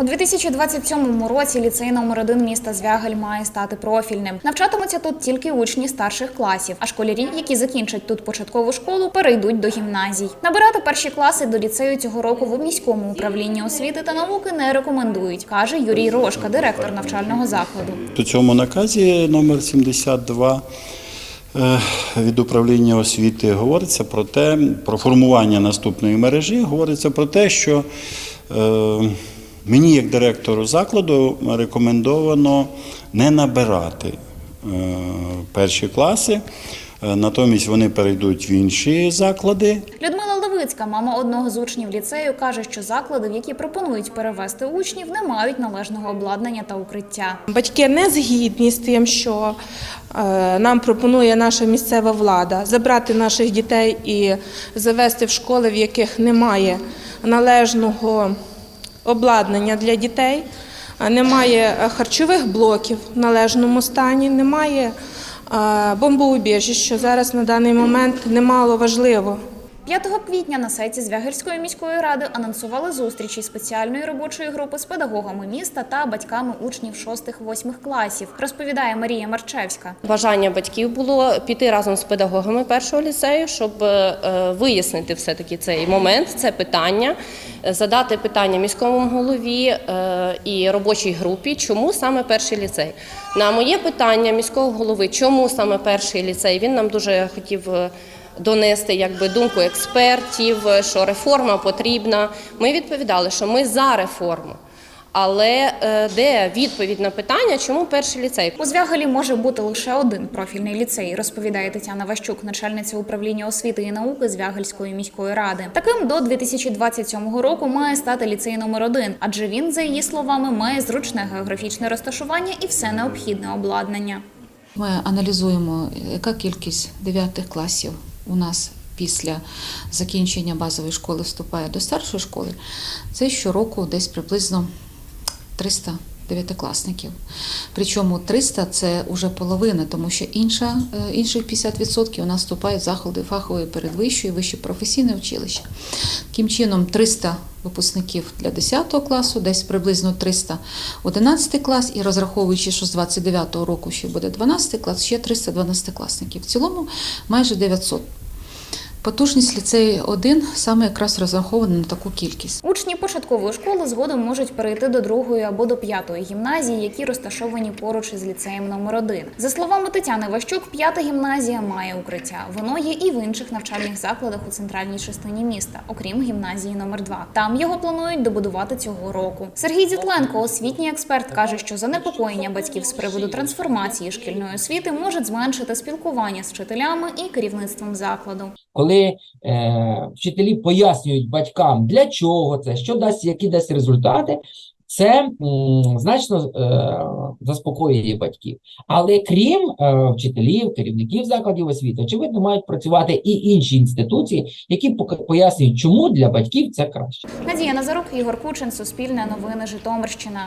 У 2027 році ліцей номер 1 міста Звягель має стати профільним. Навчатимуться тут тільки учні старших класів, а школярі, які закінчать тут початкову школу, перейдуть до гімназій. Набирати перші класи до ліцею цього року в міському управлінні освіти та науки не рекомендують, каже Юрій Рожка, директор навчального закладу. У цьому наказі номер 72 е, від управління освіти говориться про те, про формування наступної мережі, говориться про те, що е, мені, як директору закладу, рекомендовано не набирати е, перші класи, е, натомість вони перейдуть в інші заклади. Людмила Левицька, мама одного з учнів ліцею, каже, що заклади, в які пропонують перевести учнів, не мають належного обладнання та укриття. Батьки не згідні з тим, що е, нам пропонує наша місцева влада забрати наших дітей і завести в школи, в яких немає належного обладнання для дітей, немає е, харчових блоків в належному стані, немає бомбоубіжі, що зараз на даний момент немало важливо. 5 квітня на сайті Звягельської міської ради анонсували зустрічі спеціальної робочої групи з педагогами міста та батьками учнів 6-8 класів, розповідає Марія Марчевська. Бажання батьків було піти разом з педагогами першого ліцею, щоб е, вияснити все-таки цей момент, це питання, е, задати питання міському голові е, і робочій групі, чому саме перший ліцей. На моє питання міського голови, чому саме перший ліцей, він нам дуже хотів. Донести якби думку експертів, що реформа потрібна. Ми відповідали, що ми за реформу. Але е, де відповідь на питання, чому перший ліцей? У Звягелі може бути лише один профільний ліцей, розповідає Тетяна Ващук, начальниця управління освіти і науки Звягельської міської ради. Таким до 2027 року має стати ліцей номер 1 адже він, за її словами, має зручне географічне розташування і все необхідне обладнання. Ми аналізуємо, яка кількість 9 класів у нас після закінчення базової школи вступає до старшої школи. Це щороку десь приблизно 300 дев'ятикласників. Причому 300 – це вже половина, тому що інша, е, інших 50% у нас вступають в заклади фахової передвищої, вище професійне училище. Таким чином, 300 випускників для 10 класу, десь приблизно 300 11 клас, і розраховуючи, що з 29-го року ще буде 12 клас, ще 300 12-класників. В цілому майже 900. Потужність ліцею 1 саме якраз розрахована на таку кількість. Учні початкової школи згодом можуть перейти до другої або до п'ятої гімназії, які розташовані поруч із ліцеєм номер 1 За словами Тетяни Ващук, п'ята гімназія має укриття. Воно є і в інших навчальних закладах у центральній частині міста, окрім гімназії номер 2 Там його планують добудувати цього року. Сергій Дітленко, освітній експерт, каже, що занепокоєння батьків з приводу трансформації шкільної освіти можуть зменшити спілкування з вчителями і керівництвом закладу. Коли е, вчителі пояснюють батькам, для чого це, що дасть, які дасть результати, це м, значно е, заспокоює батьків. Але крім е, вчителів, керівників закладів освіти, очевидно, мають працювати і інші інституції, які пояснюють, чому для батьків це краще. Надія Назарук, Ігор Кучин, Суспільне новини, Житомирщина.